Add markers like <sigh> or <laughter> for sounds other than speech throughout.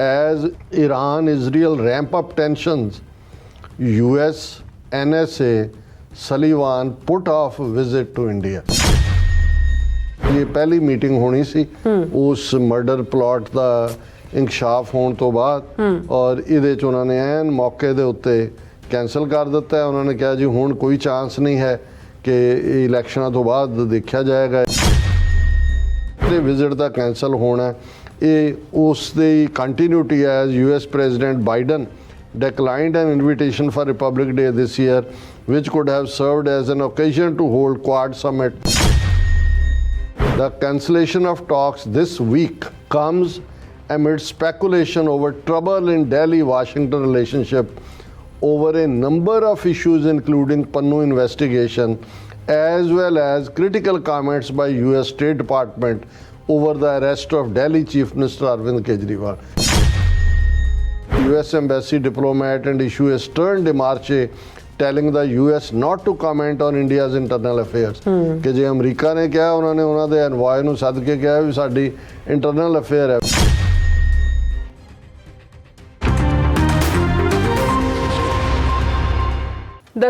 as Iran Israel ramp up tensions, US NSA Sullivan put off visit to India. ਇਹ ਪਹਿਲੀ meeting ਹੋਣੀ ਸੀ ਉਸ murder plot ਦਾ ਇਨਕਸ਼ਾਫ ਹੋਣ ਤੋਂ ਬਾਅਦ ਔਰ ਇਹਦੇ ਚ ਉਹਨਾਂ ਨੇ ਐਨ ਮੌਕੇ ਦੇ ਉੱਤੇ ਕੈਨਸਲ ਕਰ ਦਿੱਤਾ। ਉਹਨਾਂ ਨੇ ਕਿਹਾ ਜੀ ਹੁਣ ਕੋਈ ਚਾਂਸ ਨਹੀਂ ਹੈ ਕਿ ਇਲੈਕਸ਼ਨਾਂ ਤੋਂ ਬਾਅਦ ਦੇਖਿਆ ਜਾਏਗਾ ਤੇ ਵਿਜ਼ਿਟ ਦਾ ਕੈਨਸਲ ਹੋਣਾ ਉਸ ਦੀ ਕੰਟੀਨਿਊਟੀ ਹੈ as US president Biden declined an invitation for Republic Day this year, which could have served as an occasion to hold Quad Summit. The cancellation of talks this week comes amid speculation over trouble in Delhi Washington relationship over a number of issues, including Pannu investigation, as well as critical comments by US State Department over the arrest of Delhi Chief Minister Arvind Kejriwal. US Embassy diplomat and issue a stern demarche telling the US not to comment on India's internal affairs ਕਿ ਜੇ America ਨੇ ਕਿਹਾ ਉਹਨਾਂ ਨੇ ਉਹਨਾਂ ਦੇ ਐਨਵਾਇ ਨੂੰ ਸੱਦ ਕੇ ਕਿਹਾ ਵੀ ਸਾਡੀ ਇੰਟਰਨਲ ਅਫੇਅਰ ਹੈ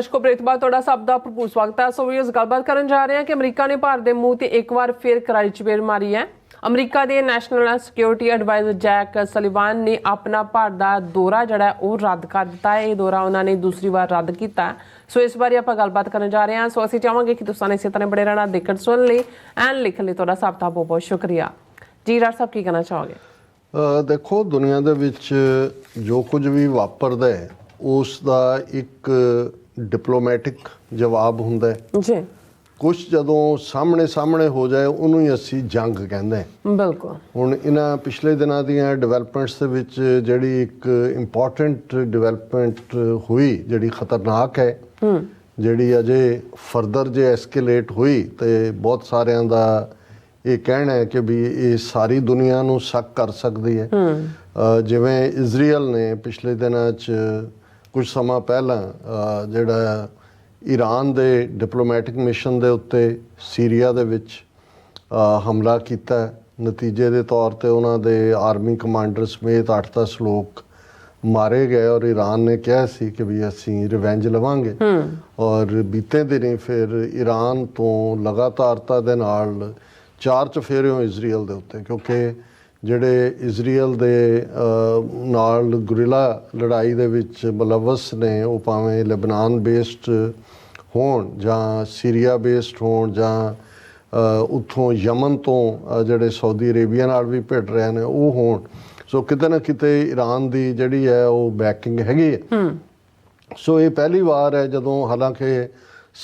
ਦਰਸ਼ਕੋ ਬ੍ਰੇਤਬਾ ਤੁਹਾਡਾ ਸਭ ਦਾ ਭਰਪੂਰ ਸਵਾਗਤ ਹੈ। ਸੋ ਵੀ ਗੱਲਬਾਤ ਕਰਨ ਜਾ ਰਹੇ ਹਾਂ ਕਿ ਅਮਰੀਕਾ ਨੇ ਭਾਰਤ ਦੇ ਮੂੰਹ ਤੇ ਇੱਕ ਵਾਰ ਫੇਰ ਕਰਾਰੀ ਚਪੇੜ ਮਾਰੀ ਹੈ। ਅਮਰੀਕਾ ਦੇ national security adviser Jack Sullivan ਨੇ ਆਪਣਾ ਭਾਰਤ ਦਾ ਦੌਰਾ ਜਿਹੜਾ ਉਹ ਰੱਦ ਕਰ ਦਿੱਤਾ ਹੈ। ਇਹ ਦੌਰਾ ਉਹਨਾਂ ਨੇ ਦੂਸਰੀ ਵਾਰ ਰੱਦ ਕੀਤਾ ਸੋ ਇਸ ਬਾਰੇ ਆਪਾਂ ਗੱਲਬਾਤ ਕਰਨ ਜਾ ਰਹੇ ਹਾਂ। ਸੋ ਅਸੀਂ ਚਾਹਾਂਗੇ ਕਿ ਤੁਸੀਂ ਇਸੇ ਤਰ੍ਹਾਂ ਬੜੇ ਰਹਿਣਾ, ਦੇਖਣ, ਸੁਣਨ ਲਈ ਐਨ ਲਿਖਣ ਲਈ ਤੁਹਾਡਾ ਸਭ ਦਾ ਬਹੁਤ ਬਹੁਤ ਸ਼ੁਕਰੀਆ। ਜੀ, ਡਾਕਟਰ ਸਾਹਿਬ, ਕੀ ਕਹਿਣਾ ਚਾਹੋਗੇ? ਦੇਖੋ, ਦੁਨੀਆ ਦੇ ਵਿੱਚ ਜੋ ਕੁਝ ਵੀ ਵਾਪਰਦਾ ਹੈ, ਉਸ ਦਾ ਇੱਕ ਡਿਪਲੋਮੈਟਿਕ ਜਵਾਬ ਹੁੰਦਾ ਹੈ। ਜੀ। ਕੁਝ ਜਦੋਂ ਸਾਹਮਣੇ ਸਾਹਮਣੇ ਹੋ ਜਾਏ ਉਹਨੂੰ ਹੀ ਅਸੀਂ ਜੰਗ ਕਹਿੰਦੇ ਹਾਂ। ਬਿਲਕੁਲ। ਹੁਣ ਇਹਨਾਂ ਪਿਛਲੇ ਦਿਨਾਂ ਦੀਆਂ ਡਿਵੈਲਪਮੈਂਟਸ ਦੇ ਵਿੱਚ ਜਿਹੜੀ ਇੱਕ ਇੰਪੋਰਟੈਂਟ ਡਿਵੈਲਪਮੈਂਟ ਹੋਈ ਜਿਹੜੀ ਖਤਰਨਾਕ ਹੈ ਜਿਹੜੀ ਅਜੇ ਫਰਦਰ ਜੇ ਐਸਕੇਲੇਟ ਹੋਈ ਤੇ ਬਹੁਤ ਸਾਰਿਆਂ ਦਾ ਇਹ ਕਹਿਣਾ ਹੈ ਕਿ ਵੀ ਇਹ ਸਾਰੀ ਦੁਨੀਆ ਨੂੰ ਸ਼ੱਕ ਕਰ ਸਕਦੀ ਹੈ। ਜਿਵੇਂ ਇਜ਼ਰਾਈਲ ਨੇ ਪਿਛਲੇ ਦਿਨਾਂ 'ਚ ਕੁਝ ਸਮਾਂ ਪਹਿਲਾਂ ਜਿਹੜਾ ਈਰਾਨ ਦੇ ਡਿਪਲੋਮੈਟਿਕ ਮਿਸ਼ਨ ਦੇ ਉੱਤੇ ਸੀਰੀਆ ਦੇ ਵਿੱਚ ਹਮਲਾ ਕੀਤਾ। ਨਤੀਜੇ ਦੇ ਤੌਰ ਤੇ ਉਹਨਾਂ ਦੇ ਆਰਮੀ ਕਮਾਂਡਰ ਸਮੇਤ 8-10 ਲੋਕ ਮਾਰੇ ਗਏ ਔਰ ਈਰਾਨ ਨੇ ਕਿਹਾ ਸੀ ਕਿ ਵੀ ਅਸੀਂ ਰਿਵੈਂਜ ਲਵਾਂਗੇ ਔਰ ਬੀਤੇ ਦਿਨੀ ਫਿਰ ਈਰਾਨ ਤੋਂ ਲਗਾਤਾਰਤਾ ਦੇ ਨਾਲ ਚਾਰ ਚਫੇਰੇ ਹੋਏ ਇਜ਼ਰਾਈਲ ਦੇ ਉੱਤੇ ਕਿਉਂਕਿ ਜਿਹੜੇ ਇਜ਼ਰਾਈਲ ਦੇ ਨਾਲ ਗੁਰਿਲਾ ਲੜਾਈ ਦੇ ਵਿੱਚ ਬਲਵਸ ਨੇ ਉਹ ਭਾਵੇਂ ਲੈਬਨਾਨ ਬੇਸਡ ਹੋਣ ਜਾਂ ਸੀਰੀਆ ਬੇਸਡ ਹੋਣ ਜਾਂ ਉੱਥੋਂ ਯਮਨ ਤੋਂ ਜਿਹੜੇ ਸਾਊਦੀ ਅਰੇਬੀਆ ਨਾਲ ਵੀ ਭਿੜ ਰਹੇ ਨੇ ਉਹ ਹੋਣ। ਸੋ ਕਿਤੇ ਨਾ ਕਿਤੇ ਈਰਾਨ ਦੀ ਜਿਹੜੀ ਹੈ ਉਹ ਬੈਕਿੰਗ ਹੈਗੀ ਹੈ। ਸੋ ਇਹ ਪਹਿਲੀ ਵਾਰ ਹੈ ਜਦੋਂ ਹਾਲਾਂਕਿ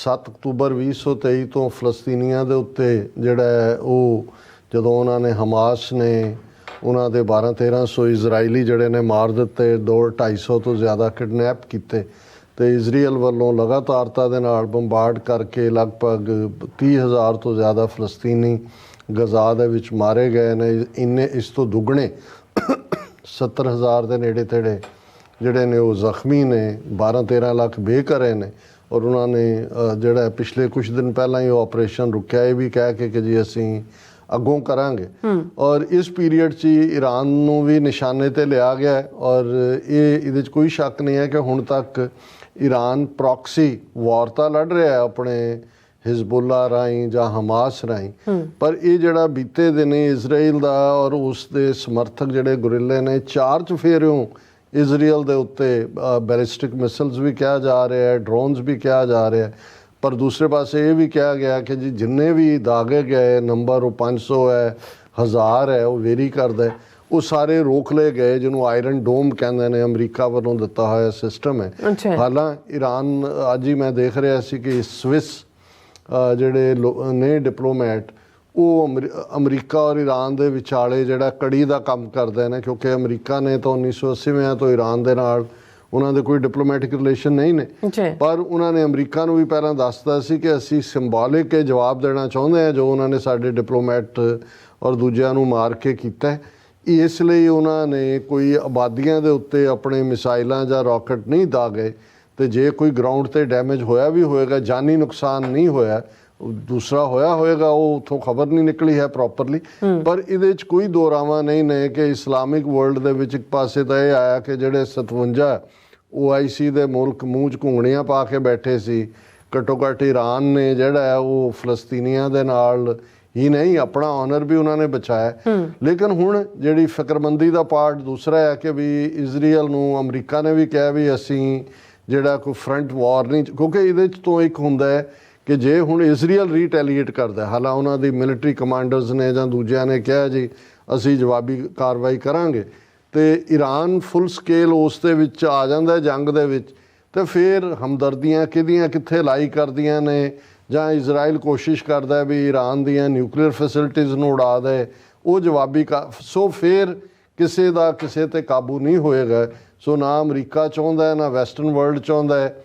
7 ਅਕਤੂਬਰ 2023 ਤੋਂ ਫਲਸਤੀਨੀਆਂ ਦੇ ਉੱਤੇ ਜਿਹੜਾ ਉਹ ਜਦੋਂ ਉਹਨਾਂ ਨੇ ਹਮਾਸ ਨੇ ਉਹਨਾਂ ਦੇ 12 1300 ਇਜ਼ਰਾਈਲੀ ਜਿਹੜੇ ਨੇ ਮਾਰ ਦਿੱਤੇ 2 250 ਤੋਂ ਜ਼ਿਆਦਾ ਕਿਡਨੈਪ ਕੀਤੇ ਤੇ ਇਜ਼ਰਾਈਲ ਵੱਲੋਂ ਲਗਾਤਾਰਤਾ ਦੇ ਨਾਲ ਬੰਬਾਰਡ ਕਰਕੇ ਲਗਭਗ 30000 ਤੋਂ ਜ਼ਿਆਦਾ ਫਲਸਤੀਨੀ ਗਜ਼ਾ ਦੇ ਵਿੱਚ ਮਾਰੇ ਗਏ ਨੇ। ਇੰਨੇ ਇਸ ਤੋਂ ਦੁੱਗਣੇ 70000 ਦੇ ਨੇੜੇ ਤੇੜੇ ਜਿਹੜੇ ਨੇ ਉਹ ਜ਼ਖਮੀ ਨੇ 12-13 ਲੱਖ ਬੇਘਰੇ ਨੇ ਔਰ ਉਹਨਾਂ ਨੇ ਜਿਹੜਾ ਪਿਛਲੇ ਕੁਝ ਦਿਨ ਪਹਿਲਾਂ ਹੀ ਉਹ ਆਪਰੇਸ਼ਨ ਰੁਕਿਆ, ਇਹ ਵੀ ਕਹਿ ਕੇ ਕਿ ਜੀ ਅਸੀਂ ਅੱਗੋਂ ਕਰਾਂਗੇ। ਔਰ ਇਸ ਪੀਰੀਅਡ 'ਚ ਈਰਾਨ ਨੂੰ ਵੀ ਨਿਸ਼ਾਨੇ ਤੇ ਲਿਆ ਗਿਆ ਔਰ ਇਹ ਇਹਦੇ 'ਚ ਕੋਈ ਸ਼ੱਕ ਨਹੀਂ ਹੈ ਕਿ ਹੁਣ ਤੱਕ ਈਰਾਨ ਪ੍ਰੋਕਸੀ ਵਾਰ ਤਾਂ ਲੜ ਰਿਹਾ ਹੈ ਆਪਣੇ ਹਿਜ਼ਬੁੱਲਾ ਰਾਹੀਂ ਜਾਂ ਹਮਾਸ ਰਾਹੀਂ। ਪਰ ਇਹ ਜਿਹੜਾ ਬੀਤੇ ਦਿਨੇ ਇਜ਼ਰਾਈਲ ਦਾ ਔਰ ਉਸ ਦੇ ਸਮਰਥਕ ਜਿਹੜੇ ਗੁਰਿੱਲੇ ਨੇ ਚਾਰ ਚਫੇਰਿਓਂ ਇਜ਼ਰਾਈਲ ਦੇ ਉੱਤੇ ਬੈਲਿਸਟਿਕ ਮਿਸਲਸ ਵੀ ਕਿਹਾ ਜਾ ਰਿਹਾ ਹੈ ਡਰੋਨਸ ਵੀ ਕਿਹਾ ਜਾ ਰਿਹਾ ਹੈ। ਪਰ ਦੂਸਰੇ ਪਾਸੇ ਇਹ ਵੀ ਕਿਹਾ ਗਿਆ ਕਿ ਜੀ ਜਿੰਨੇ ਵੀ ਦਾਗੇ ਗਏ ਨੰਬਰ ਉਹ 500 ਹੈ 1000 ਹੈ ਉਹ ਵੇਰੀ ਕਰਦਾ ਉਹ ਸਾਰੇ ਰੋਕ ਲਏ ਗਏ ਜਿਹਨੂੰ ਆਇਰਨ ਡੋਮ ਕਹਿੰਦੇ ਨੇ ਅਮਰੀਕਾ ਵੱਲੋਂ ਦਿੱਤਾ ਹੋਇਆ ਸਿਸਟਮ ਹੈ। ਹਾਲਾਂ ਈਰਾਨ ਅੱਜ ਹੀ ਮੈਂ ਦੇਖ ਰਿਹਾ ਸੀ ਕਿ ਸਵਿਸ ਜਿਹੜੇ ਨੇ ਡਿਪਲੋਮੈਟ ਉਹ ਅਮਰੀ- ਅਮਰੀਕਾ ਔਰ ਈਰਾਨ ਦੇ ਵਿਚਾਲੇ ਜਿਹੜਾ ਕੜੀ ਦਾ ਕੰਮ ਕਰਦੇ ਨੇ ਕਿਉਂਕਿ ਅਮਰੀਕਾ ਨੇ ਤਾਂ 1980 ਤੋਂ ਈਰਾਨ ਦੇ ਨਾਲ ਉਹਨਾਂ ਦੇ ਕੋਈ ਡਿਪਲੋਮੈਟਿਕ ਰਿਲੇਸ਼ਨ ਨਹੀਂ ਨੇ। ਪਰ ਉਹਨਾਂ ਨੇ ਅਮਰੀਕਾ ਨੂੰ ਵੀ ਪਹਿਲਾਂ ਦੱਸਤਾ ਸੀ ਕਿ ਅਸੀਂ ਸਿੰਬੋਲਿਕ ਇਹ ਜਵਾਬ ਦੇਣਾ ਚਾਹੁੰਦੇ ਹਾਂ ਜੋ ਉਹਨਾਂ ਨੇ ਸਾਡੇ ਡਿਪਲੋਮੈਟ ਔਰ ਦੂਜਿਆਂ ਨੂੰ ਮਾਰ ਕੇ ਕੀਤਾ ਹੈ। ਇਸ ਲਈ ਉਹਨਾਂ ਨੇ ਕੋਈ ਆਬਾਦੀਆਂ ਦੇ ਉੱਤੇ ਆਪਣੇ ਮਿਸਾਈਲਾਂ ਜਾਂ ਰਾਕਟ ਨਹੀਂ ਦਾਗੇ ਤੇ ਜੇ ਕੋਈ ਗਰਾਊਂਡ ਤੇ ਡੈਮੇਜ ਹੋਇਆ ਵੀ ਹੋਏਗਾ ਜਾਨੀ ਨੁਕਸਾਨ ਨਹੀਂ ਹੋਇਆ ਦੂਸਰਾ ਹੋਇਆ ਹੋਏਗਾ ਉਹ ਉਥੋਂ ਖਬਰ ਨਹੀਂ ਨਿਕਲੀ ਹੈ ਪ੍ਰੋਪਰਲੀ ਪਰ ਇਹਦੇ ਵਿੱਚ ਕੋਈ ਦੋਰਾਵਾ ਨਹੀਂ ਨੇ ਕਿ ਇਸਲਾਮਿਕ ਵਰਲਡ ਦੇ ਵਿੱਚ ਇੱਕ ਪਾਸੇ ਤਾਂ ਇਹ ਆਇਆ ਕਿ ਜਿਹੜੇ 57 OIC ਦੇ ਮੁਲਕ ਮੂੰਹ 'ਚ ਘੁੰਗਣੀਆਂ ਪਾ ਕੇ ਬੈਠੇ ਸੀ। ਘੱਟੋ ਘੱਟ ਈਰਾਨ ਨੇ ਜਿਹੜਾ ਹੈ ਉਹ ਫਲਸਤੀਨੀਆਂ ਦੇ ਨਾਲ ਹੀ ਨਹੀਂ ਆਪਣਾ ਆਨਰ ਵੀ ਉਹਨਾਂ ਨੇ ਬਚਾਇਆ। ਲੇਕਿਨ ਹੁਣ ਜਿਹੜੀ ਫਿਕਰਮੰਦੀ ਦਾ ਪਾਰਟ ਦੂਸਰਾ ਹੈ ਕਿ ਵੀ ਇਜ਼ਰਾਈਲ ਨੂੰ ਅਮਰੀਕਾ ਨੇ ਵੀ ਕਿਹਾ ਵੀ ਅਸੀਂ ਜਿਹੜਾ ਕੋਈ ਫਰੰਟ ਵਾਰ ਨਹੀਂ ਕਿਉਂਕਿ ਇਹਦੇ ਚ ਤੋਂ ਇੱਕ ਹੁੰਦਾ ਹੈ ਕਿ ਜੇ ਹੁਣ ਇਜ਼ਰਾਈਲ ਰੀਟੈਲੀਏਟ ਕਰਦਾ ਹਾਲਾਂ ਉਹਨਾਂ ਦੀ ਮਿਲਟਰੀ ਕਮਾਂਡਰਸ ਨੇ ਜਾਂ ਦੂਜਿਆਂ ਨੇ ਕਿਹਾ ਜੀ ਅਸੀਂ ਜਵਾਬੀ ਕਾਰਵਾਈ ਕਰਾਂਗੇ। ਤੇ ਈਰਾਨ ਫੁੱਲ ਸਕੇਲ ਉਸ ਦੇ ਵਿੱਚ ਆ ਜਾਂਦਾ ਜੰਗ ਦੇ ਵਿੱਚ। ਤੇ ਫਿਰ ਹਮਦਰਦੀਆਂ ਕਿਹਦੀਆਂ, ਕਿੱਥੇ ਲਾਈ ਕਰਦੀਆਂ ਨੇ? ਜਾਂ ਇਜ਼ਰਾਈਲ ਕੋਸ਼ਿਸ਼ ਕਰਦਾ ਵੀ ਈਰਾਨ ਦੀਆਂ ਨਿਊਕਲੀਅਰ ਫੈਸਿਲਿਟੀਆਂ ਨੂੰ ਉਡਾ ਦੇ। ਉਹ ਜਵਾਬੀ ਕਾ- ਸੋ ਫਿਰ ਕਿਸੇ ਦਾ ਕਿਸੇ ਤੇ ਕਾਬੂ ਨਹੀਂ ਹੋਏਗਾ। ਸੋ ਨਾ ਅਮਰੀਕਾ ਚਾਹੁੰਦਾ ਹੈ, ਨਾ ਵੈਸਟਰਨ ਵਰਲਡ ਚਾਹੁੰਦਾ ਹੈ।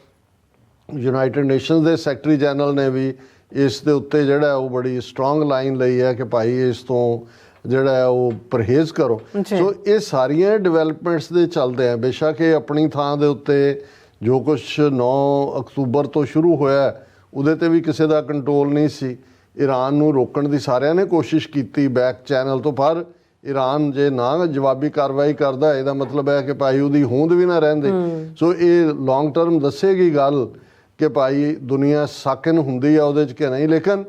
ਯੂਨਾਈਟਿਡ ਨੇਸ਼ਨਸ ਦੇ ਸੈਕਟਰੀ ਜਨਰਲ ਨੇ ਵੀ ਇਸ ਦੇ ਉੱਤੇ ਜਿਹੜਾ ਉਹ ਬੜੀ ਸਟਰੋਂਗ ਲਾਈਨ ਲਈ ਹੈ ਕਿ ਭਾਈ ਇਸ ਤੋਂ ਜਿਹੜਾ ਹੈ ਉਹ ਪਰਹੇਜ਼ ਕਰੋ। ਸੋ ਇਹ ਸਾਰੀਆਂ ਡਿਵੈਲਪਮੈਂਟਸ ਦੇ ਚੱਲਦੇ ਆ। ਬੇਸ਼ੱਕ ਇਹ ਆਪਣੀ ਥਾਂ ਦੇ ਉੱਤੇ ਜੋ ਕੁਝ 9 ਅਕਤੂਬਰ ਤੋਂ ਸ਼ੁਰੂ ਹੋਇਆ ਉਹਦੇ ਤੇ ਵੀ ਕਿਸੇ ਦਾ ਕੰਟਰੋਲ ਨਹੀਂ ਸੀ। ਈਰਾਨ ਨੂੰ ਰੋਕਣ ਦੀ ਸਾਰਿਆਂ ਨੇ ਕੋਸ਼ਿਸ਼ ਕੀਤੀ ਬੈਕ ਚੈਨਲ ਤੋਂ ਪਰ ਈਰਾਨ ਜੇ ਨਾ ਜਵਾਬੀ ਕਾਰਵਾਈ ਕਰਦਾ ਇਹਦਾ ਮਤਲਬ ਹੈ ਕਿ ਭਾਈ ਉਹਦੀ ਹੋਂਦ ਵੀ ਨਾ ਰਹਿੰਦੀ। ਸੋ ਇਹ ਲੌਂਗ ਟਰਮ ਦੱਸੇਗੀ ਗੱਲ ਕਿ ਭਾਈ ਦੁਨੀਆ ਸਾਕਨ ਹੁੰਦੀ ਆ ਉਹਦੇ ਚ ਕਿ ਨਹੀਂ ਲੇਕਿਨ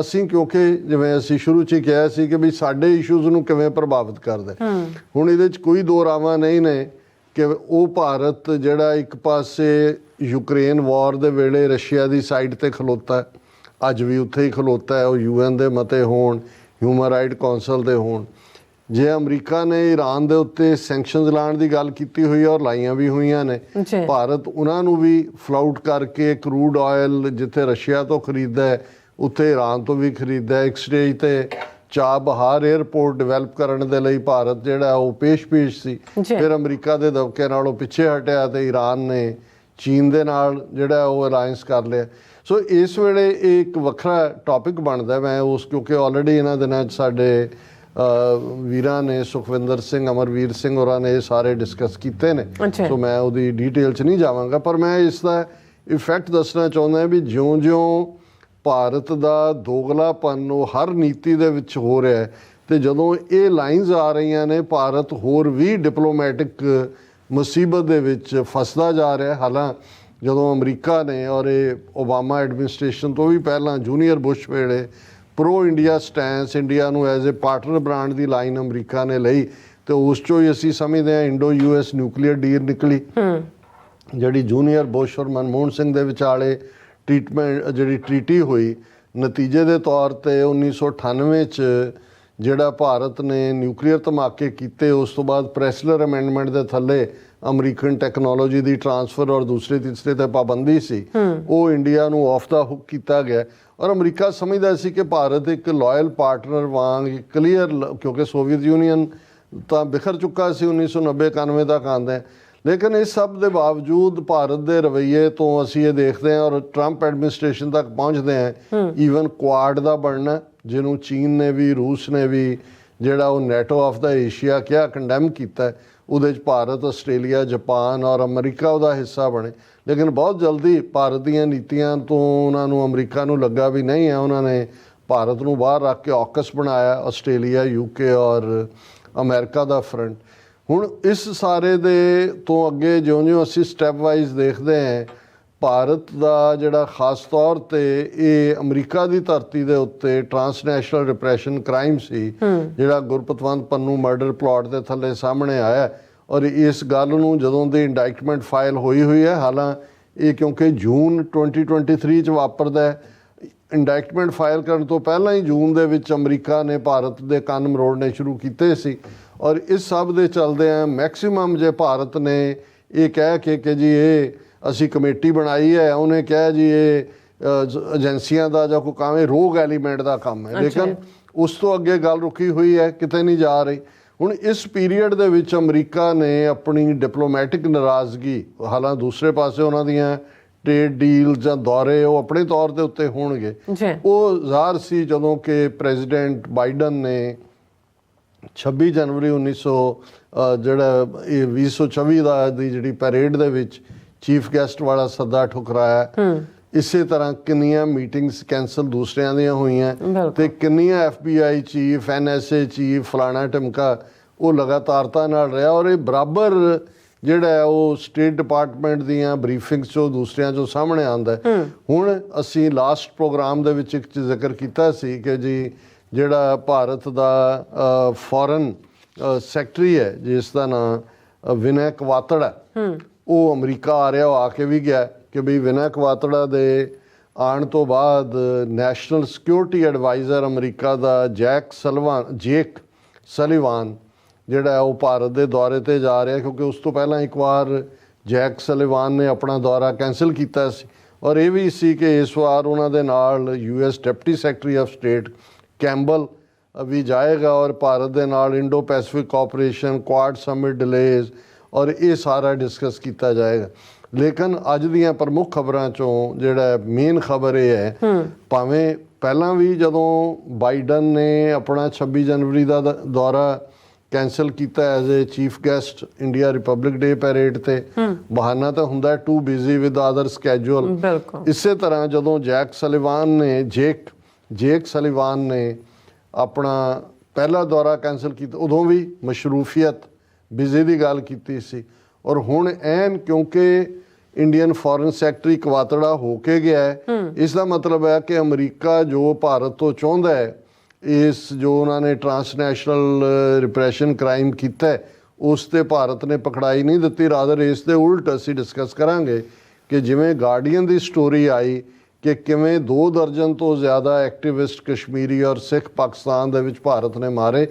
ਅਸੀਂ ਕਿਉਂਕਿ ਜਿਵੇਂ ਅਸੀਂ ਸ਼ੁਰੂ ਚ ਹੀ ਕਿਹਾ ਸੀ ਕਿ ਵੀ ਸਾਡੇ ਇਸ਼ੂਜ਼ ਨੂੰ ਕਿਵੇਂ ਪ੍ਰਭਾਵਿਤ ਕਰਦਾ। ਹੁਣ ਇਹਦੇ ਚ ਕੋਈ ਦੋ ਰਾਵਾਂ ਨਹੀਂ ਨੇ ਕਿ ਉਹ ਭਾਰਤ ਜਿਹੜਾ ਇੱਕ ਪਾਸੇ ਯੂਕਰੇਨ ਵਾਰ ਦੇ ਵੇਲੇ ਰਸ਼ੀਆ ਦੀ ਸਾਈਡ ਤੇ ਖਲੋਤਾ ਅੱਜ ਵੀ ਉੱਥੇ ਹੀ ਖਲੋਤਾ ਹੈ ਉਹ ਯੂਐਨ ਦੇ ਮਤੇ ਹੋਣ ਹਿਊਮਨ ਰਾਈਟ ਕਾਉਂਸਲ ਦੇ ਹੋਣ ਜੇ ਅਮਰੀਕਾ ਨੇ ਈਰਾਨ ਦੇ ਉੱਤੇ ਸੈਂਕਸ਼ਨਸ ਲਾਉਣ ਦੀ ਗੱਲ ਕੀਤੀ ਹੋਈ ਹੈ ਔਰ ਲਾਈਆਂ ਵੀ ਹੋਈਆਂ ਨੇ। ਭਾਰਤ ਉਹਨਾਂ ਨੂੰ ਵੀ ਫਲਾਊਟ ਕਰਕੇ ਕਰੂਡ ਆਇਲ ਜਿੱਥੇ ਰਸ਼ੀਆ ਤੋਂ ਖਰੀਦਦਾ ਹੈ ਉੱਥੇ ਈਰਾਨ ਤੋਂ ਵੀ ਖਰੀਦਦਾ ਹੈ ਇੱਕ ਸਟੇਜ ਤੇ ਚਾਬਹਾਰ 에ਅਰਪੋਰਟ ਡਿਵੈਲਪ ਕਰਨ ਦੇ ਲਈ ਭਾਰਤ ਜਿਹੜਾ ਉਹ ਪੇਸ਼-ਪੇਸ਼ ਸੀ। ਫਿਰ ਅਮਰੀਕਾ ਦੇ ਦਬਕੇ ਨਾਲੋਂ ਪਿੱਛੇ ਹਟਿਆ ਤੇ ਈਰਾਨ ਨੇ ਚੀਨ ਦੇ ਨਾਲ ਜਿਹੜਾ ਉਹ ਅਲਾਈਅੰਸ ਕਰ ਲਿਆ ਸੋ ਇਸ ਵੇਲੇ ਇਹ ਇੱਕ ਵੱਖਰਾ ਟੌਪਿਕ ਬਣਦਾ ਮੈਂ ਉਸ ਕਿਉਂਕਿ ਆਲਰੇਡੀ ਇਹਨਾਂ ਦਿਨਾਂ 'ਚ ਸਾਡੇ ਵੀਰਾਂ ਨੇ ਸੁਖਵਿੰਦਰ ਸਿੰਘ ਅਮਰਵੀਰ ਸਿੰਘ ਹੋਰਾਂ ਨੇ ਇਹ ਸਾਰੇ ਡਿਸਕਸ ਕੀਤੇ ਨੇ। ਸੋ ਮੈਂ ਉਹਦੀ ਡਿਟੇਲ 'ਚ ਨਹੀਂ ਜਾਵਾਂਗਾ ਪਰ ਮੈਂ ਇਸ ਦਾ ਇਫੈਕਟ ਦੱਸਣਾ ਚਾਹੁੰਦਾ ਹਾਂ ਵੀ ਜਿਉਂ-ਜਿਉਂ ਭਾਰਤ ਦਾ ਦੋਗਲਾਪਨ ਉਹ ਹਰ ਨੀਤੀ ਦੇ ਵਿੱਚ ਹੋ ਰਿਹਾ ਹੈ ਤੇ ਜਦੋਂ ਇਹ ਲਾਈਨਸ ਆ ਰਹੀਆਂ ਨੇ ਭਾਰਤ ਹੋਰ ਵੀ ਡਿਪਲੋਮੈਟਿਕ ਮੁਸੀਬਤ ਦੇ ਵਿੱਚ ਫਸਦਾ ਜਾ ਰਿਹਾ ਹੈ। ਹਾਲਾਂ ਜਦੋਂ ਅਮਰੀਕਾ ਨੇ ਔਰ ਇਹ ਓਬਾਮਾ ਐਡਮਿਨਿਸਟ੍ਰੇਸ਼ਨ ਤੋਂ ਵੀ ਪਹਿਲਾਂ ਜੂਨੀਅਰ ਬੁਸ਼ ਵੇਲੇ ਪ੍ਰੋ ਇੰਡੀਆ ਸਟੈਂਸ ਇੰਡੀਆ ਨੂੰ ਐਜ਼ ਅ ਪਾਰਟਨਰ ਬ੍ਰਾਂਡ ਦੀ ਲਾਈਨ ਅਮਰੀਕਾ ਨੇ ਲਈ ਤੇ ਉਸ ਚੋਂ ਹੀ ਅਸੀਂ ਸਮਝਦੇ ਹਾਂ ਇੰਡੋ ਯੂਐਸ ਨਿਊਕਲੀਅਰ ਡੀਲ ਨਿਕਲੀ। ਜਿਹੜੀ ਜੂਨੀਅਰ ਬੁਸ਼ ਔਰ ਮਨਮੋਹਨ ਸਿੰਘ ਦੇ ਵਿਚਾਲੇ ਟ੍ਰੀਟਮੈਂਟ ਜਿਹੜੀ ਟ੍ਰੀਟੀ ਹੋਈ ਨਤੀਜੇ ਦੇ ਤੌਰ ਤੇ 1998 ਚ ਜਿਹੜਾ ਭਾਰਤ ਨੇ ਨਿਊਕਲੀਅਰ ਧਮਾਕੇ ਕੀਤੇ ਉਸ ਤੋਂ ਬਾਅਦ ਪ੍ਰੈਸਲਰ ਅਮੈਂਡਮੈਂਟ ਦੇ ਥੱਲੇ ਅਮਰੀਕਨ ਟੈਕਨੋਲੋਜੀ ਦੀ ਟਰਾਂਸਫਰ ਔਰ ਦੂਸਰੇ ਤੀਸਰੇ ਤੇ ਪਾਬੰਦੀ ਸੀ ਉਹ ਇੰਡੀਆ ਨੂੰ ਆਫ ਦਾ ਹੁੱਕ ਕੀਤਾ ਗਿਆ। ਔਰ ਅਮਰੀਕਾ ਸਮਝਦਾ ਸੀ ਕਿ ਭਾਰਤ ਇੱਕ ਲਾਇਲ ਪਾਰਟਨਰ ਵਾਂਗ ਕਲੀਅਰ ਕਿਉਂਕਿ ਸੋਵੀਅਤ ਯੂਨੀਅਨ ਤਾਂ ਬਿਖਰ ਚੁੱਕਾ ਸੀ 1990 91 ਤੱਕ ਆਂਦਾ ਲੇਕਿਨ ਇਸ ਸਭ ਦੇ ਬਾਵਜੂਦ ਭਾਰਤ ਦੇ ਰਵੱਈਏ ਤੋਂ ਅਸੀਂ ਇਹ ਦੇਖਦੇ ਹਾਂ ਔਰ ਟਰੰਪ ਐਡਮਿਨਿਸਟ੍ਰੇਸ਼ਨ ਤੱਕ ਪਹੁੰਚਦੇ ਹਾਂ ਈਵਨ ਕੁਆਡ ਦਾ ਬਣਨਾ ਜਿਹਨੂੰ ਚੀਨ ਨੇ ਵੀ ਰੂਸ ਨੇ ਵੀ ਜਿਹੜਾ ਉਹ ਨੈਟੋ ਆਫ ਦਾ ਏਸ਼ੀਆ ਕਿਹਾ ਕੰਡੈਮ ਕੀਤਾ। ਉਹਦੇ ਚ ਭਾਰਤ ਆਸਟ੍ਰੇਲੀਆ ਜਾਪਾਨ ਔਰ ਅਮਰੀਕਾ ਉਹਦਾ ਹਿੱਸਾ ਬਣੇ। ਲੇਕਿਨ ਬਹੁਤ ਜਲਦੀ ਭਾਰਤ ਦੀਆਂ ਨੀਤੀਆਂ ਤੋਂ ਉਹਨਾਂ ਨੂੰ ਅਮਰੀਕਾ ਨੂੰ ਲੱਗਾ ਵੀ ਨਹੀਂ ਹੈ। ਉਹਨਾਂ ਨੇ ਭਾਰਤ ਨੂੰ ਬਾਹਰ ਰੱਖ ਕੇ ਔਕਸ ਬਣਾਇਆ ਆਸਟ੍ਰੇਲੀਆ ਯੂਕੇ ਔਰ ਅਮਰੀਕਾ ਦਾ ਫਰੰਟ ਹੁਣ ਇਸ ਸਾਰੇ ਦੇ ਤੋਂ ਅੱਗੇ ਜਿਉਂ-ਜਿਉਂ ਅਸੀਂ ਸਟੈਪ ਵਾਈਜ਼ ਦੇਖਦੇ ਹਾਂ ਭਾਰਤ ਦਾ ਜਿਹੜਾ ਖਾਸ ਤੌਰ ਤੇ ਇਹ ਅਮਰੀਕਾ ਦੀ ਧਰਤੀ ਦੇ ਉੱਤੇ ਟਰਾਂਸਨੈਸ਼ਨਲ ਰਿਪਰੈਸ਼ਨ ਕ੍ਰਾਈਮ ਸੀ ਜਿਹੜਾ ਗੁਰਪਤਵੰਤ ਪੰਨੂ ਮਰਡਰ ਪਲਾਟ ਦੇ ਥੱਲੇ ਸਾਹਮਣੇ ਆਇਆ। ਔਰ ਇਸ ਗੱਲ ਨੂੰ ਜਦੋਂ ਦੀ ਇੰਡਾਈਕਟਮੈਂਟ ਫਾਈਲ ਹੋਈ ਹੋਈ ਹੈ ਹਾਲਾਂ ਇਹ ਕਿਉਂਕਿ ਜੂਨ 2023 ਚ ਵਾਪਰਦਾ ਹੈ ਇੰਡਾਈਕਟਮੈਂਟ ਫਾਈਲ ਕਰਨ ਤੋਂ ਪਹਿਲਾਂ ਹੀ ਜੂਨ ਦੇ ਵਿੱਚ ਅਮਰੀਕਾ ਨੇ ਭਾਰਤ ਦੇ ਕੰਨ ਮਰੋੜਨੇ ਸ਼ੁਰੂ ਕੀਤੇ ਸੀ ਔਰ ਇਸ ਸਭ ਦੇ ਚੱਲਦੇ ਆ ਮੈਕਸਿਮਮ ਜੇ ਭਾਰਤ ਨੇ ਇਹ ਕਹਿ ਕੇ ਕਿ ਜੀ ਇਹ ਅਸੀਂ ਕਮੇਟੀ ਬਣਾਈ ਹੈ ਉਹਨੇ ਕਿਹਾ ਜੀ ਇਹ ਏਜੰਸੀਆਂ ਦਾ ਜਾਂ ਕੋਈ ਕਾਵੇਂ ਰੋਗ ਐਲੀਮੈਂਟ ਦਾ ਕੰਮ ਹੈ। ਲੇਕਿਨ ਉਸ ਤੋਂ ਅੱਗੇ ਗੱਲ ਰੁਕੀ ਹੋਈ ਹੈ ਕਿਤੇ ਨਹੀਂ ਜਾ ਰਹੀ। ਹੁਣ ਇਸ ਪੀਰੀਅਡ ਦੇ ਵਿੱਚ ਅਮਰੀਕਾ ਨੇ ਆਪਣੀ ਡਿਪਲੋਮੈਟਿਕ ਨਾਰਾਜ਼ਗੀ ਹਾਲਾਂ ਦੂਸਰੇ ਪਾਸੇ ਉਹਨਾਂ ਦੀਆਂ ਟ੍ਰੇਡ ਡੀਲ ਜਾਂ ਦੌਰੇ ਉਹ ਆਪਣੇ ਤੌਰ ਦੇ ਉੱਤੇ ਹੋਣਗੇ। ਉਹ ਜ਼ਾਹਰ ਸੀ ਜਦੋਂ ਕਿ ਪ੍ਰੈਜ਼ੀਡੈਂਟ ਬਾਈਡਨ ਨੇ 26 ਜਨਵਰੀ 1900 ਅ, ਜਿਹੜਾ ਇਹ 2024 ਦਾ ਦੀ ਜਿਹੜੀ ਪੈਰੇਡ ਦੇ ਵਿੱਚ ਚੀਫ ਗੈਸਟ ਵਾਲਾ ਸੱਦਾ ਠੁਕਰਾਇਆ ਇਸੇ ਤਰ੍ਹਾਂ ਕਿੰਨੀਆਂ ਮੀਟਿੰਗਸ ਕੈਨਸਲ ਦੂਸਰਿਆਂ ਦੀਆਂ ਹੋਈਆਂ। ਤੇ ਕਿੰਨੀਆਂ ਐਫਬੀਆਈ ਚੀਫ ਐਨਐਸਏ ਚੀਫ ਫਲਾਣਾ ਟਮਕਾ ਉਹ ਲਗਾਤਾਰਤਾ ਨਾਲ ਰਿਹਾ ਔਰ ਇਹ ਬਰਾਬਰ ਜਿਹੜਾ ਉਹ ਸਟੇਟ ਡਿਪਾਰਟਮੈਂਟ ਦੀਆਂ ਬਰੀਫਿੰਗਸ ਚੋਂ ਦੂਸਰਿਆਂ ਚੋਂ ਸਾਹਮਣੇ ਆਉਂਦਾ। ਹੁਣ ਅਸੀਂ ਲਾਸਟ ਪ੍ਰੋਗਰਾਮ ਦੇ ਵਿੱਚ ਇੱਕ ਚੀਜ਼ ਜ਼ਿਕਰ ਕੀਤਾ ਸੀ ਕਿ ਜੀ ਜਿਹੜਾ ਭਾਰਤ ਦਾ ਫੋਰਨ ਸੈਕਟਰੀ ਹੈ ਜਿਸ ਦਾ ਨਾਮ ਵਿਨੈ ਕਵਾਤੜ ਹੈ ਉਹ ਅਮਰੀਕਾ ਆ ਰਿਹਾ ਉਹ ਆ ਕੇ ਵੀ ਗਿਆ ਕਿ ਵੀ ਵਿਨੈ ਕਵਾਤੜਾ ਦੇ ਆਉਣ ਤੋਂ ਬਾਅਦ ਨੈਸ਼ਨਲ ਸਿਕਿਉਰਿਟੀ ਐਡਵਾਈਜ਼ਰ ਅਮਰੀਕਾ ਦਾ ਜੈਕ ਸਲਵਾਨ ਜੇਕ ਸਲੀਵਾਨ ਜਿਹੜਾ ਉਹ ਭਾਰਤ ਦੇ ਦੌਰੇ ਤੇ ਜਾ ਰਿਹਾ ਕਿਉਂਕਿ ਉਸ ਤੋਂ ਪਹਿਲਾਂ ਇੱਕ ਵਾਰ ਜੈਕ ਸਲੀਵਾਨ ਨੇ ਆਪਣਾ ਦੌਰਾ ਕੈਨਸਲ ਕੀਤਾ ਸੀ। ਔਰ ਇਹ ਵੀ ਸੀ ਕਿ ਇਸ ਵਾਰ ਉਹਨਾਂ ਦੇ ਨਾਲ US deputy secretary of state Campbell ਵੀ ਜਾਏਗਾ ਔਰ ਭਾਰਤ ਦੇ ਨਾਲ Indo Pacific cooperation Quad summit delays ਔਰ ਇਹ ਸਾਰਾ ਡਿਸਕਸ ਕੀਤਾ ਜਾਏਗਾ। ਲੇਕਿਨ ਅੱਜ ਦੀਆਂ ਪ੍ਰਮੁੱਖ ਖਬਰਾਂ ਚੋਂ ਜਿਹੜਾ ਮੇਨ ਖਬਰ ਇਹ ਹੈ ਭਾਵੇਂ ਪਹਿਲਾਂ ਵੀ ਜਦੋਂ ਬਾਈਡਨ ਨੇ ਆਪਣਾ 26 ਜਨਵਰੀ ਦਾ ਦੌਰਾ ਕੈਨਸਲ ਕੀਤਾ as a chief guest India republic day parade ਤੇ ਬਹਾਨਾ ਤਾਂ ਹੁੰਦਾ too busy with other schedule ਇਸੇ ਤਰ੍ਹਾਂ ਜਦੋਂ ਜੈਕ ਸਲੀਵਾਨ ਨੇ ਜੇਕ ਜੇਕ ਸਲੀਵਾਨ ਨੇ ਆਪਣਾ ਪਹਿਲਾ ਦੌਰਾ ਕੈਨਸਲ ਕੀਤਾ ਉਦੋਂ ਵੀ ਮਸ਼ਰੂਫੀਅਤ ਬਿਜ਼ੀ ਦੀ ਗੱਲ ਕੀਤੀ ਸੀ। ਔਰ ਹੁਣ ਐਨ ਕਿਉਂਕਿ ਇੰਡੀਅਨ ਫੋਰਨ ਸੈਕਟਰੀ ਕਵਾਤੜਾ ਹੋ ਕੇ ਗਿਆ ਹੈ ਇਸ ਦਾ ਮਤਲਬ ਹੈ ਕਿ ਅਮਰੀਕਾ ਜੋ ਭਾਰਤ ਤੋਂ ਚਾਹੁੰਦਾ ਹੈ ਇਸ ਜੋ ਉਹਨਾਂ ਨੇ ਟਰਾਂਸਨੈਸ਼ਨਲ ਰਿਪਰੈਸ਼ਨ ਕ੍ਰਾਈਮ ਕੀਤਾ ਹੈ ਉਸ ਤੇ ਭਾਰਤ ਨੇ ਪਕੜਾਈ ਨਹੀਂ ਦਿੱਤੀ। ਰਾਦਰ ਇਸ ਦੇ ਉਲਟ ਅਸੀਂ ਡਿਸਕਸ ਕਰਾਂਗੇ ਕਿ ਜਿਵੇਂ ਗਾਰਡੀਅਨ ਦੀ ਸਟੋਰੀ ਆਈ ਕਿ ਕਿਵੇਂ ਦੋ ਦਰਜਨ ਤੋਂ ਜ਼ਿਆਦਾ ਐਕਟਿਵਿਸਟ ਕਸ਼ਮੀਰੀ ਔਰ ਸਿੱਖ ਪਾਕਿਸਤਾਨ ਦੇ ਵਿੱਚ ਭਾਰਤ ਨੇ ਮਾਰੇ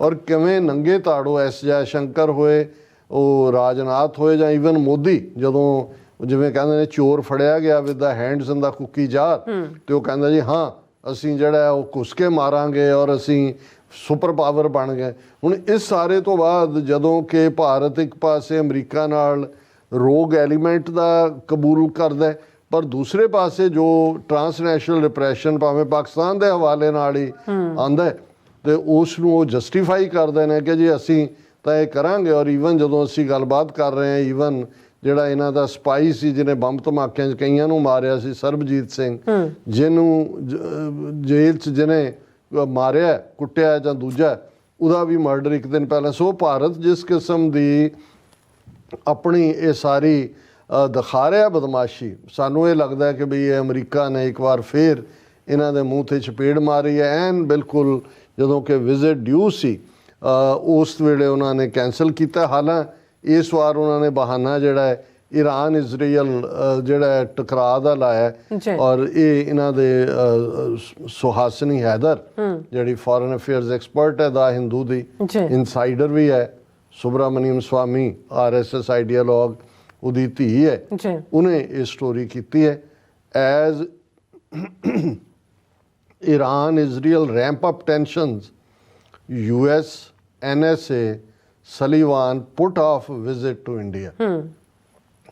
ਔਰ ਕਿਵੇਂ ਨੰਗੇ ਤਾੜੋ ਐਸ ਜੈ ਸ਼ੰਕਰ ਹੋਏ ਉਹ ਰਾਜਨਾਥ ਹੋਏ ਜਾਂ ਇਵਨ ਮੋਦੀ ਜਦੋਂ ਜਿਵੇਂ ਕਹਿੰਦੇ ਨੇ ਚੋਰ ਫੜਿਆ ਗਿਆ with the hands in the cookie jar ਤੇ ਉਹ ਕਹਿੰਦਾ ਜੀ ਹਾਂ ਅਸੀਂ ਜਿਹੜਾ ਉਹ ਕੁੱਸ ਕੇ ਮਾਰਾਂਗੇ ਔਰ ਅਸੀਂ ਸੁਪਰ ਪਾਵਰ ਬਣ ਗਏ। ਹੁਣ ਇਸ ਸਾਰੇ ਤੋਂ ਬਾਅਦ ਜਦੋਂ ਕਿ ਭਾਰਤ ਇੱਕ ਪਾਸੇ ਅਮਰੀਕਾ ਨਾਲ ਰੋਗ ਐਲੀਮੈਂਟ ਦਾ ਕਬੂਲ ਕਰਦਾ ਹੈ, ਪਰ ਦੂਸਰੇ ਪਾਸੇ ਜੋ ਟਰਾਂਸਨੈਸ਼ਨਲ ਰਿਪਰੈਸ਼ਨ ਭਾਵੇਂ ਪਾਕਿਸਤਾਨ ਦੇ ਹਵਾਲੇ ਨਾਲ ਹੀ ਆਂਦਾ ਤੇ ਉਸ ਨੂੰ ਉਹ ਜਸਟੀਫਾਈ ਕਰਦੇ ਨੇ ਕਿ ਜੀ ਅਸੀਂ ਤਾਂ ਇਹ ਕਰਾਂਗੇ ਔਰ ਈਵਨ ਜਦੋਂ ਅਸੀਂ ਗੱਲਬਾਤ ਕਰ ਰਹੇ ਹਾਂ ਈਵਨ ਜਿਹੜਾ ਇਹਨਾਂ ਦਾ ਸਪਾਈ ਸੀ ਜਿਹਨੇ ਬੰਬ ਧਮਾਕਿਆਂ 'ਚ ਕਈਆਂ ਨੂੰ ਮਾਰਿਆ ਸੀ ਸਰਬਜੀਤ ਸਿੰਘ ਜਿਹਨੂੰ ਜੇਲ੍ਹ 'ਚ ਜਿਹਨੇ ਮਾਰਿਆ ਕੁੱਟਿਆ ਜਾਂ ਦੂਜਾ ਉਹਦਾ ਵੀ ਮਰਡਰ ਇੱਕ ਦਿਨ ਪਹਿਲਾਂ। ਸੋ ਭਾਰਤ ਜਿਸ ਕਿਸਮ ਦੀ ਆਪਣੀ ਇਹ ਸਾਰੀ ਦਿਖਾ ਰਿਹਾ ਬਦਮਾਸ਼ੀ। ਸਾਨੂੰ ਇਹ ਲੱਗਦਾ ਕਿ ਵੀ ਇਹ ਅਮਰੀਕਾ ਨੇ ਇੱਕ ਵਾਰ ਫੇਰ ਇਹਨਾਂ ਦੇ ਮੂੰਹ ਤੇ ਚਪੇੜ ਮਾਰੀ ਹੈ। ਐਨ ਬਿਲਕੁਲ ਜਦੋਂ ਕਿ ਵਿਜ਼ਿਟ ਡਿਊ ਸੀ ਉਸ ਵੇਲੇ ਉਹਨਾਂ ਨੇ ਕੈਨਸਲ ਕੀਤਾ। ਹਾਲਾਂ ਇਸ ਵਾਰ ਉਹਨਾਂ ਨੇ ਬਹਾਨਾ ਜਿਹੜਾ ਹੈ ਈਰਾਨ ਇਜ਼ਰਾਈਲ ਜਿਹੜਾ ਹੈ ਟਕਰਾਅ ਦਾ ਲਾਇਆ। ਔਰ ਇਹ ਇਹਨਾਂ ਦੇ ਸੁਹਾਸਨੀ ਹੈਦਰ ਜਿਹੜੀ ਫੋਰਨ ਅਫੇਅਰਸ ਐਕਸਪਰਟ ਹੈ ਦਾ ਹਿੰਦੂ ਦੀ। ਇਨਸਾਈਡਰ ਵੀ ਹੈ। ਸੁਬਰਾਮਨੀਅਮ ਸਵਾਮੀ ਆਰਐਸਐਸ ਆਈਡੀਅਲੋਗ ਉਹਦੀ ਧੀ ਹੈ। ਜੀ। ਉਹਨੇ ਇਹ ਸਟੋਰੀ ਕੀਤੀ ਹੈ। As Iran Israel ramp up tensions US NSA Sullivan put off visit to India.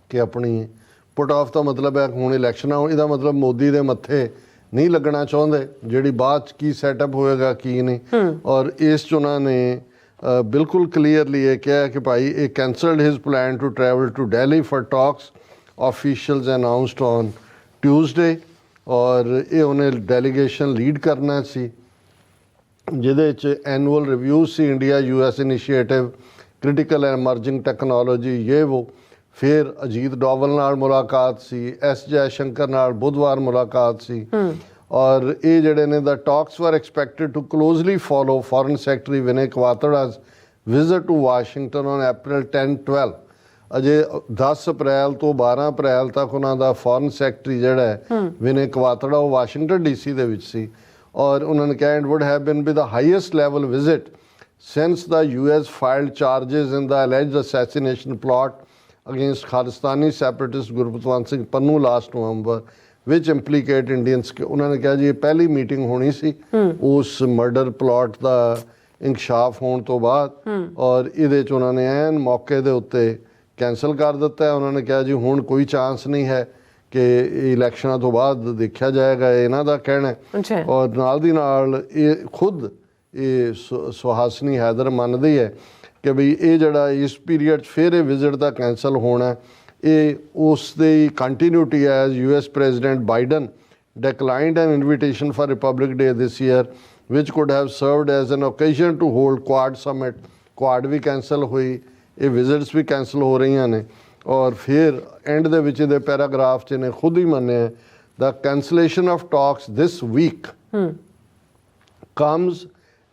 ਕਿ ਆਪਣੀ ਪੁਟ ਆਫ ਦਾ ਮਤਲਬ ਹੈ ਹੁਣ ਇਲੈਕਸ਼ਨਾਂ ਹੋਣ ਇਹਦਾ ਮਤਲਬ ਮੋਦੀ ਦੇ ਮੱਥੇ ਨਹੀਂ ਲੱਗਣਾ ਚਾਹੁੰਦੇ। ਜਿਹੜੀ ਬਾਅਦ ਚ ਕੀ ਸੈਟਅਪ ਹੋਏਗਾ ਕੀ ਨਹੀਂ। ਔਰ ਇਸ ਚ ਉਹਨਾਂ ਨੇ ਬਿਲਕੁਲ ਕਲੀਅਰਲੀ ਇਹ ਕਿਹਾ ਕਿ ਭਾਈ ਇਹ cancelled his plan to travel to Delhi for talks officials announced on Tuesday ਔਰ ਇਹ ਉਹਨੇ ਡੈਲੀਗੇਸ਼ਨ ਲੀਡ ਕਰਨਾ ਸੀ, ਜਿਹਦੇ ਚ annual review C India US initiative critical and emerging technology ਇਹ ਉਹ ਫਿਰ ਅਜੀਤ ਡੋਵਲ ਨਾਲ ਮੁਲਾਕਾਤ ਸੀ ਐਸ ਜੈ ਸ਼ੰਕਰ ਨਾਲ ਬੁੱਧਵਾਰ ਮੁਲਾਕਾਤ ਸੀ। ਔਰ ਇਹ ਜਿਹੜੇ ਨੇ the talks were expected to closely follow foreign secretary Vinay Kwatra's visit to Washington on April 10 12 ਅਜੇ 10 ਅਪ੍ਰੈਲ ਤੋਂ 12 ਅਪ੍ਰੈਲ ਤੱਕ ਉਹਨਾਂ ਦਾ ਫੋਰਨ ਸੈਕਟਰੀ ਜਿਹੜਾ ਹੈ ਵਿਨੇ ਕਵਾਤੜਾ ਉਹ ਵਾਸ਼ਿੰਗਟਨ ਡੀਸੀ ਦੇ ਵਿੱਚ ਸੀ ਔਰ ਉਹਨਾਂ ਨੇ ਕਿਹਾ it would have been be the highest level visit since the US filed charges in the alleged assassination plot against Khalistani separatist Gurpatwant Singh Pannu last November which implicate Indians ਉਹਨਾਂ ਨੇ ਕਿਹਾ ਜੀ ਇਹ ਪਹਿਲੀ ਮੀਟਿੰਗ ਹੋਣੀ ਸੀ। ਉਸ murder plot ਦਾ ਇਨਕਸ਼ਾਫ ਹੋਣ ਤੋਂ ਬਾਅਦ ਔਰ ਇਹਦੇ ਚ ਉਹਨਾਂ ਨੇ ਐਨ ਮੌਕੇ ਦੇ ਉੱਤੇ ਕੈਨਸਲ ਕਰ ਦਿੱਤਾ। ਉਹਨਾਂ ਨੇ ਕਿਹਾ ਜੀ ਹੁਣ ਕੋਈ ਚਾਂਸ ਨਹੀਂ ਹੈ ਕਿ ਇਲੈਕਸ਼ਨਾਂ ਤੋਂ ਬਾਅਦ ਦੇਖਿਆ ਜਾਏਗਾ ਇਹ ਇਹਨਾਂ ਦਾ ਕਹਿਣਾ ਔਰ ਨਾਲ ਦੀ ਨਾਲ ਇਹ ਖੁਦ ਇਹ ਸੁਹਾਸਨੀ ਹੈਦਰ ਮੰਨਦੀ ਹੈ ਕਿ ਵੀ ਇਹ ਜਿਹੜਾ ਇਸ ਪੀਰੀਅਡ 'ਚ ਫਿਰ ਇਹ ਵਿਜ਼ਿਟ ਦਾ ਕੈਨਸਲ ਹੋਣਾ ਹੈ। ਇਹ ਉਸ ਦੀ continuity as US president Biden declined an invitation for Republic Day this year, which could have served as an occasion to hold Quad summit. Quad ਵੀ ਕੈਂਸਲ ਹੋਈ ਇਹ ਵਿਜ਼ਿਟਸ ਵੀ ਕੈਂਸਲ ਹੋ ਰਹੀਆਂ ਨੇ ਔਰ ਫਿਰ ਐਂਡ ਦੇ ਵਿੱਚ ਇਹਦੇ ਪੈਰਾਗ੍ਰਾਫ 'ਚ ਨੇ ਖੁਦ ਹੀ ਮੰਨਿਆ the cancellation of talks this week comes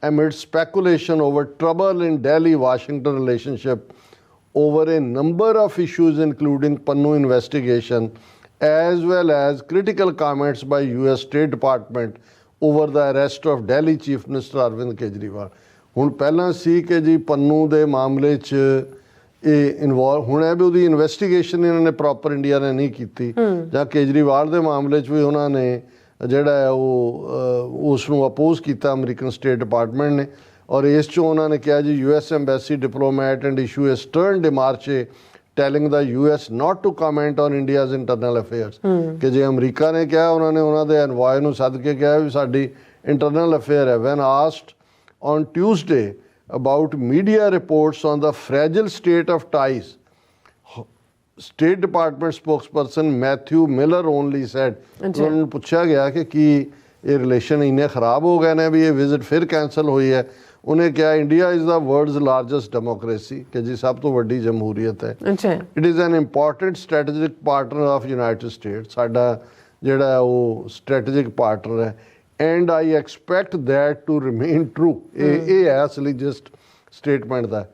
amid speculation over trouble in Delhi Washington relationship over a number of issues, including Pannu investigation, as well as critical comments by US State Department over the arrest of Delhi Chief Minister Arvind Kejriwal. ਹੁਣ ਪਹਿਲਾਂ ਸੀ ਕਿ ਜੀ ਪੰਨੂ ਦੇ ਮਾਮਲੇ 'ਚ ਇਹ involve ਹੁਣ ਹੈ ਵੀ ਉਹਦੀ ਇਨਵੈਸਟੀਗੇਸ਼ਨ ਇਹਨਾਂ ਨੇ ਪ੍ਰੋਪਰ ਇੰਡੀਆ ਨੇ ਨਹੀਂ ਕੀਤੀ ਜਾਂ ਕੇਜਰੀਵਾਲ ਦੇ ਮਾਮਲੇ 'ਚ ਵੀ ਉਹਨਾਂ ਨੇ ਜਿਹੜਾ ਹੈ ਉਹ ਉਸ ਨੂੰ ਅਪੋਜ਼ ਕੀਤਾ ਅਮਰੀਕਨ ਸਟੇਟ ਡਿਪਾਰਟਮੈਂਟ ਨੇ ਔਰ ਇਸ 'ਚ ਉਹਨਾਂ ਨੇ ਕਿਹਾ ਜੀ US embassy diplomat and issue a stern demarche telling the US not to comment on India's internal affairs ਕਿ ਜੇ ਅਮਰੀਕਾ ਨੇ ਕਿਹਾ ਉਹਨਾਂ ਨੇ ਉਹਨਾਂ ਦੇ ਐਨਵਾਇ ਨੂੰ ਸੱਦ ਕੇ ਕਿਹਾ ਵੀ ਸਾਡੀ ਇੰਟਰਨਲ ਅਫੇਅਰ ਹੈ। When asked on Tuesday about media reports on the fragile state of ties. State Department spokesperson Matthew Miller only said ਉਹਨਾਂ ਨੂੰ ਪੁੱਛਿਆ ਗਿਆ ਕਿ ਕੀ ਇਹ ਰਿਲੇਸ਼ਨ ਇੰਨੇ ਖਰਾਬ ਹੋ ਗਏ ਨੇ ਵੀ ਇਹ ਵਿਜ਼ਿਟ ਫਿਰ ਕੈਨਸਲ ਹੋਈ ਹੈ। ਉਹਨੇ ਕਿਹਾ India is the world's largest democracy ਕਿ ਜੀ ਸਭ ਤੋਂ ਵੱਡੀ ਜਮਹੂਰੀਅਤ ਹੈ। ਅੱਛਾ। It is an important strategic partner of United States ਸਾਡਾ ਜਿਹੜਾ ਉਹ ਸਟ੍ਰੈਟੇਜਿਕ ਪਾਰਟਨਰ ਹੈ। And I expect that to remain true ਇਹ ਇਹ ਹੈ ਅਸਲੀ ਜਸਟ ਸਟੇਟਮੈਂਟ ਦਾ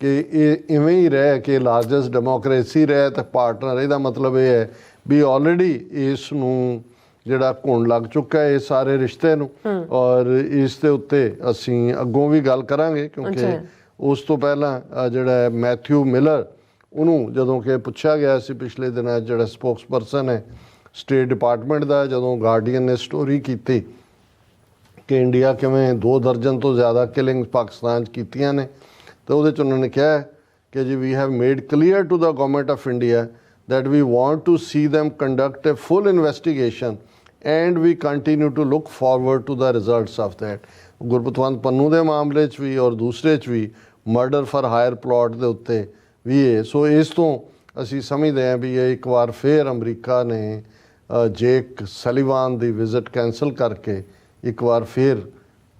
ਕਿ ਇਹ ਇਵੇਂ ਹੀ ਰਹੇ ਕਿ ਲਾਰਜੈਸਟ ਡੈਮੋਕ੍ਰੇਸੀ ਰਹੇ ਤੇ ਪਾਰਟਨਰ ਇਹਦਾ ਮਤਲਬ ਇਹ ਹੈ ਵੀ ਆਲਰੇਡੀ ਇਸ ਨੂੰ ਜਿਹੜਾ ਘੁਣ ਲੱਗ ਚੁੱਕਾ ਹੈ ਇਸ ਸਾਰੇ ਰਿਸ਼ਤੇ ਨੂੰ ਔਰ ਇਸ ਦੇ ਉੱਤੇ ਅਸੀਂ ਅੱਗੋਂ ਵੀ ਗੱਲ ਕਰਾਂਗੇ ਕਿਉਂਕਿ। ਉਸ ਤੋਂ ਪਹਿਲਾਂ ਜਿਹੜਾ ਮੈਥਿਊ ਮਿਲਰ ਉਹਨੂੰ ਜਦੋਂ ਕਿ ਪੁੱਛਿਆ ਗਿਆ ਸੀ ਪਿਛਲੇ ਦਿਨਾਂ ਜਿਹੜਾ ਸਪੋਕਸਪਰਸਨ ਹੈ ਸਟੇਟ ਡਿਪਾਰਟਮੈਂਟ ਦਾ ਜਦੋਂ ਗਾਰਡੀਅਨ ਨੇ ਸਟੋਰੀ ਕੀਤੀ ਕਿ ਇੰਡੀਆ ਕਿਵੇਂ ਦੋ ਦਰਜਨ ਤੋਂ ਜ਼ਿਆਦਾ ਕਿਲਿੰਗਸ ਪਾਕਿਸਤਾਨ 'ਚ ਕੀਤੀਆਂ ਨੇ ਤੇ ਉਹਦੇ 'ਚ ਉਹਨਾਂ ਨੇ ਕਿਹਾ ਕਿ ਜੀ we have made clear to the government of India that we want to see them conduct a full investigation and we continue to look forward to the results of that. Gurpatwant Pannu ਦੇ ਮਾਮਲੇ 'ਚ ਵੀ ਔਰ ਦੂਸਰੇ 'ਚ ਵੀ murder for hire plot ਦੇ ਉੱਤੇ ਵੀ ਇਹ। ਸੋ ਇਸ ਤੋਂ ਅਸੀਂ ਸਮਝਦੇ ਹਾਂ ਵੀ ਇਹ ਇੱਕ ਵਾਰ ਫੇਰ ਅਮਰੀਕਾ ਨੇ ਜੇਕ ਸਲੀਵਾਨ ਦੀ ਵਿਜ਼ਿਟ ਕੈਨਸਲ ਕਰਕੇ ਇੱਕ ਵਾਰ ਫੇਰ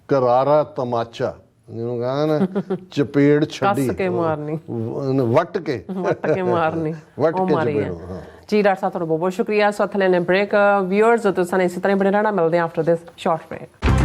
ਕਰਾਰਾ ਤਮਾਚਾ ਜਿਹਨੂੰ ਕਹਿੰਦਾ ਨਾ <laughs> ਚਪੇੜ ਛੱਡੀ। ਕੇ ਮਾਰਨੀ। ਵ- ਵੱਟ ਕੇ। ਵੱਟ ਕੇ ਮਾਰਨੀ। ਵੱਟ ਕੇ ਚਪੇੜੋ। ਜੀ ਡਾਕਟਰ ਸਾਹਿਬ ਤੁਹਾਡਾ ਬਹੁਤ ਬਹੁਤ ਸ਼ੁਕਰੀਆ। ਸੋ ਥਲੇ ਨੇ ਬ੍ਰੇਕ ਵਿਊਅਰਸ ਤੁਸੀਂ ਸਾਨੂੰ ਇਸੇ ਤਰ੍ਹਾਂ ਹੀ ਬਣੇ ਰਹਿਣਾ। ਮਿਲਦੇ ਹਾਂ ਆਫਟਰ ਦਿਸ ਸ਼ਾਰਟ ਬ੍ਰੇਕ